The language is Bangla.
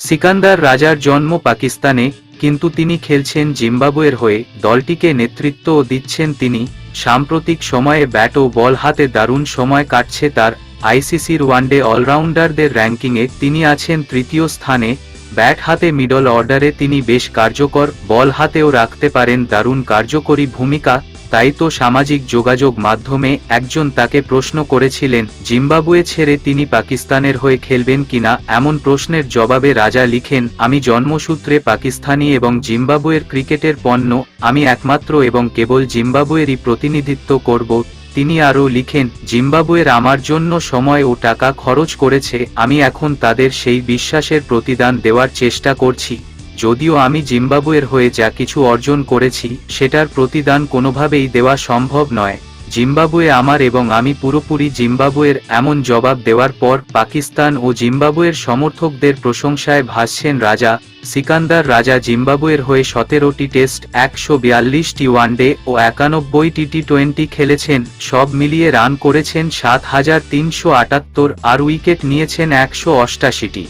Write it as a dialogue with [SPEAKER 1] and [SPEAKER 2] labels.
[SPEAKER 1] সিকান্দার রাজার জন্ম পাকিস্তানে, কিন্তু তিনি খেলছেন জিম্বাবুয়ের হয়ে, দলটিকে নেতৃত্বও দিচ্ছেন তিনি, সাম্প্রতিক সময়ে ব্যাট ও বল হাতে দারুণ সময় কাটছে তার, আইসিসির ওয়ানডে অলরাউন্ডারদের র্যাঙ্কিংয়ে তিনি আছেন তৃতীয় স্থানে, ব্যাট হাতে মিডল অর্ডারে তিনি বেশ কার্যকর, বল হাতেও রাখতে পারেন দারুণ কার্যকরী ভূমিকা তাই তো সামাজিক যোগাযোগ মাধ্যমে একজন তাকে প্রশ্ন করেছিলেন, জিম্বাবুয়ে ছেড়ে তিনি পাকিস্তানের হয়ে খেলবেন কিনা এমন প্রশ্নের জবাবে রাজা লিখেন, আমি জন্মসূত্রে পাকিস্তানি এবং জিম্বাবুয়ের ক্রিকেটের পণ্য, আমি একমাত্র এবং কেবল জিম্বাবুয়েরই প্রতিনিধিত্ব করব। তিনি আরও লিখেন, জিম্বাবুয়ের আমার জন্য সময় ও টাকা খরচ করেছে, আমি এখন তাদের সেই বিশ্বাসের প্রতিদান দেওয়ার চেষ্টা করছি। যদিও আমি জিম্বাবুয়ের হয়ে যা কিছু অর্জন করেছি, সেটার প্রতিদান কোনোভাবেই দেওয়া সম্ভব নয়। জিম্বাবুয়ে আমার এবং আমি পুরোপুরি জিম্বাবুয়ের, এমন জবাব দেওয়ার পর পাকিস্তান ও জিম্বাবুয়ের সমর্থকদের প্রশংসায় ভাসছেন রাজা সিকান্দার রাজা জিম্বাবুয়ের হয়ে সতেরোটি টেস্ট, একশো বিয়াল্লিশটি ওয়ানডে ও একানব্বইটি টি টোয়েন্টি খেলেছেন, সব মিলিয়ে রান করেছেন সাত হাজার তিনশো আটাত্তর আর উইকেট নিয়েছেন একশো অষ্টাশিটি।